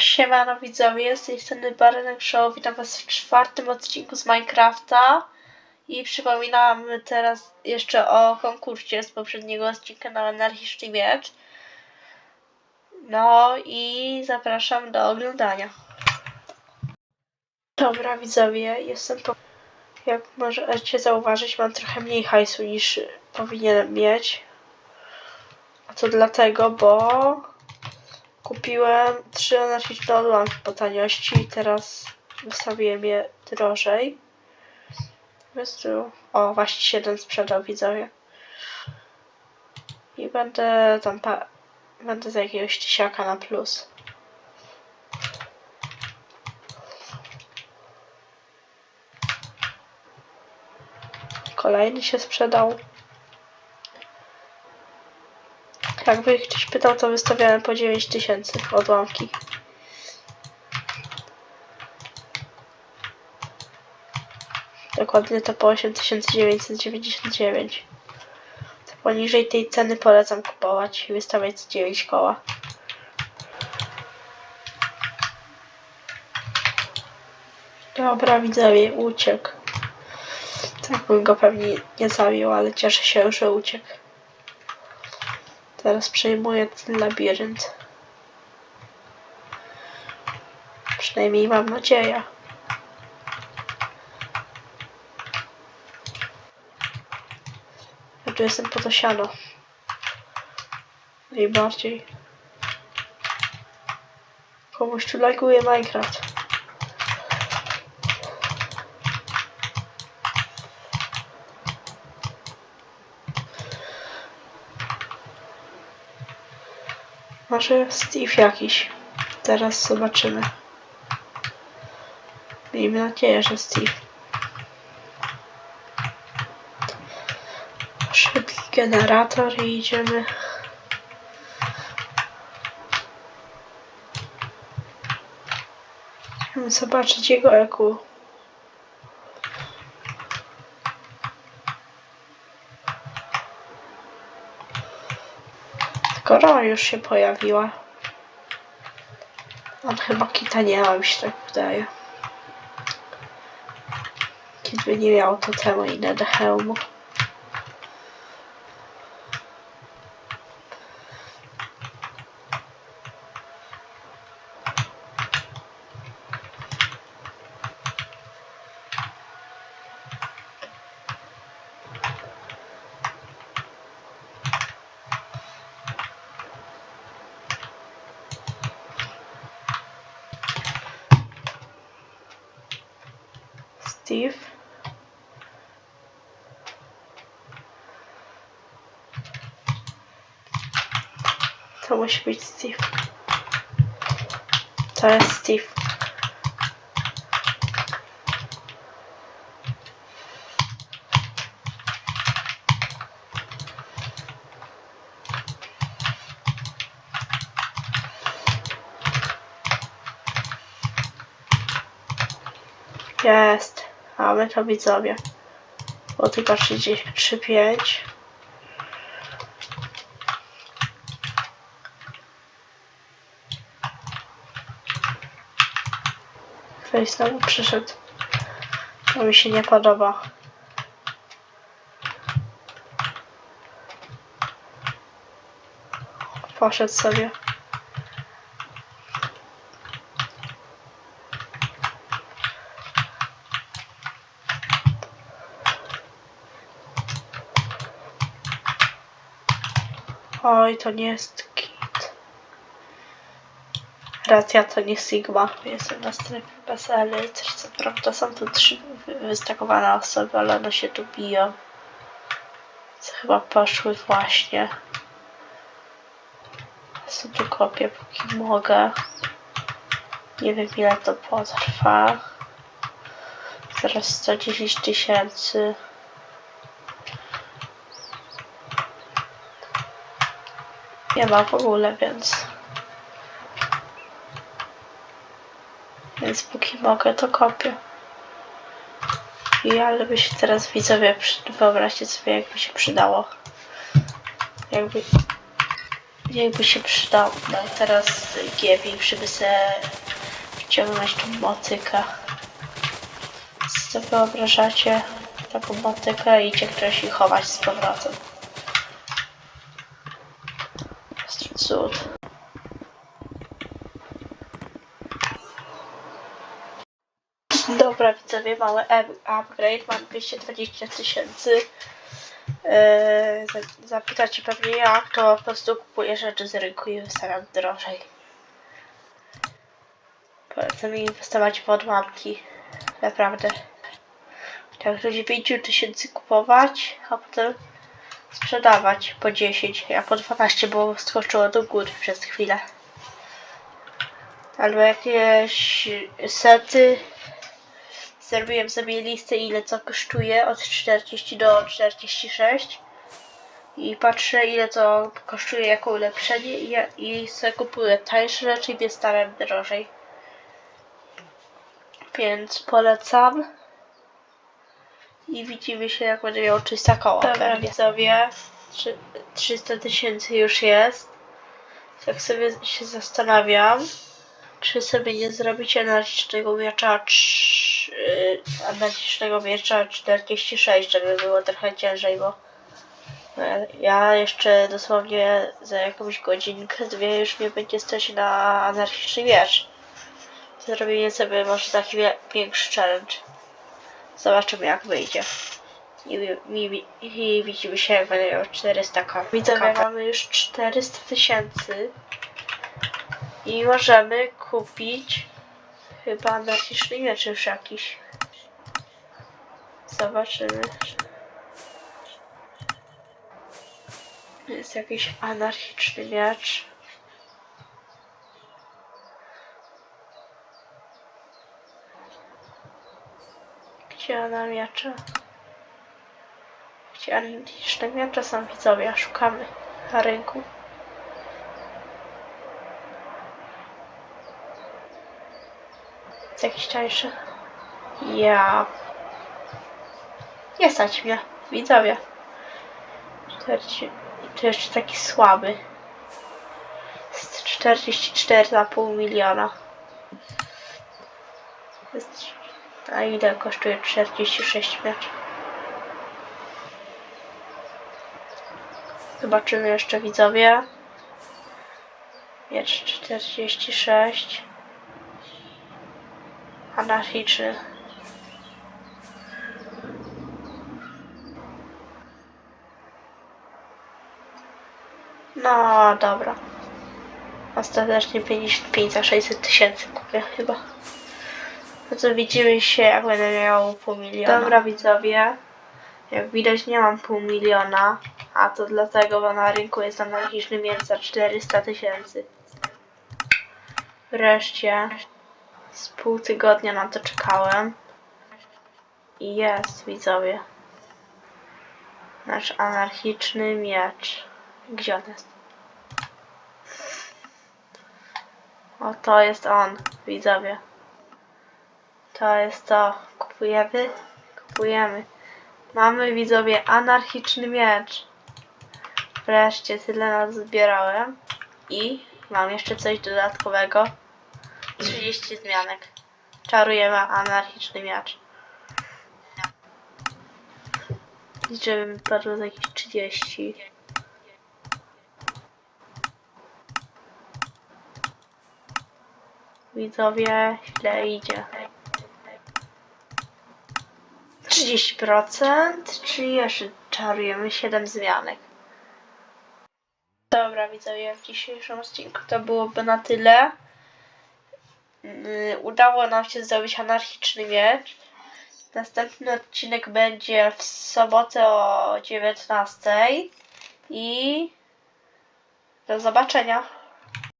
Siemano widzowie, z tej strony Barenek Show. Witam was w czwartym odcinku z Minecrafta. I przypominam teraz jeszcze o konkursie z poprzedniego odcinka na anarchiczny miecz. No i zapraszam do oglądania. Dobra widzowie, jestem po... Jak możecie zauważyć, mam trochę mniej hajsu niż powinienem mieć. A to dlatego, bo Kupiłem trzy anarchiczne odłamki po taniości i teraz wystawiłem je drożej. Więc tu, o właśnie się jeden sprzedał widzowie. I będę tam pa- będę za jakiegoś tysiaka na plus. Kolejny się sprzedał. Jakby ktoś pytał, to wystawiałem po 9000 odłamki. Dokładnie to po 8999. To poniżej tej ceny polecam kupować i wystawiać z 9 koła. Dobra, widzowie, uciekł. Tak bym go pewnie nie zabił, ale cieszę się, że uciekł. Teraz przejmuję ten labirynt. Przynajmniej mam nadzieję. Ja tu jestem po to siano. Najbardziej. Komuś tu laguje Minecraft. Może Steve jakiś. Teraz zobaczymy. Miejmy nadzieję, że Steve. Szybki generator i idziemy. Chcemy zobaczyć jego eku. Korona już się pojawiła. On chyba kita nie ma, mi się tak wydaje. Kit by nie miał totemu i nade hełmu. Steve. To musi być Steve. To jest Steve. Jest. A my to widzowie. Bo tylko 33,5. Ktoś znowu przyszedł. To mi się nie podoba. Poszedł sobie. Oj, to nie jest kit. Racja, to nie Sigma. Jestem na strefie PSL. Też co prawda są tu trzy wy- wystakowane osoby, ale one się tu biją. Co chyba poszły właśnie. Ja sobie kopię póki mogę. Nie wiem ile to potrwa. Zaraz 110 tysięcy. Nie ma w ogóle, więc. Więc póki mogę, to kopię. I ale by się teraz widzowie, wyobraźcie sobie, jakby się przydało. Jakby jakby się przydał. No i teraz Giewi, żeby sobie wciągnąć tą motykę. Co wyobrażacie? Taką motykę i idzie ktoś i chować z powrotem. Jest cud. Dobra widzowie, mały up- upgrade, mam 220 tysięcy. Za- zapytacie pewnie jak, to po prostu kupuję rzeczy z rynku i wystawiam drożej. Polecam inwestować w odłamki. Naprawdę. Tak, do 9 tysięcy kupować, a potem sprzedawać po 10, a po 12, bo skoczyło do góry przez chwilę. Albo jakieś sety. Zrobiłem sobie listę ile co kosztuje od 40 do 46 i patrzę ile to kosztuje jako ulepszenie i, i sobie kupuję tańsze rzeczy i wystawiam drożej. Więc polecam. I widzimy się jak będę miał 300 koła. Dobra widzowie, trzy- 300 tysięcy już jest. Tak sobie się zastanawiam, czy sobie nie zrobić analitycznego miecza analitycznego miecza 46, żeby było trochę ciężej, bo e, ja jeszcze dosłownie za jakąś godzinkę, dwie już mnie będzie stać na anarchiczny miecz. Zrobienie sobie może taki większy challenge. Zobaczymy jak wyjdzie. I, i, i, widzimy się miał 400 k. Widzowie, mamy już 400 tysięcy. I możemy kupić chyba anarchiczny miecz już jakiś. Zobaczymy. Jest jakiś anarchiczny miecz. Miecze? Gdzie analityczne miecze są widzowie? Szukamy na rynku. Jest jakiś tańszy? Ja. Nie stać mnie, widzowie. 40. To jeszcze taki słaby. Jest 44,5 miliona. Jest... A ile kosztuje 46 mecz? Zobaczymy jeszcze widzowie. Miecz 46. Anarchiczny. No dobra. Ostatecznie 55 za 600 tysięcy kupię chyba. No to widzimy się jak będę miał pół miliona. Dobra widzowie. Jak widać nie mam pół miliona. A to dlatego, bo na rynku jest anarchiczny za 400 tysięcy. Wreszcie. Z pół tygodnia na to czekałem. I jest, widzowie. Nasz anarchiczny miecz. Gdzie on jest? O, to jest on, widzowie. To jest to. Kupujemy? Kupujemy. Mamy, widzowie, anarchiczny miecz. Wreszcie tyle nas zbierałem. I mam jeszcze coś dodatkowego. 30 zmianek. Czarujemy anarchiczny miecz. Żeby mi za jakieś 30. Widzowie, źle idzie. 30%, czyli jeszcze czarujemy 7 zmianek. Dobra, widzowie, w dzisiejszym odcinku to byłoby na tyle. Yy, Udało nam się zrobić anarchiczny miecz. Następny odcinek będzie w sobotę o 19.00 i do zobaczenia.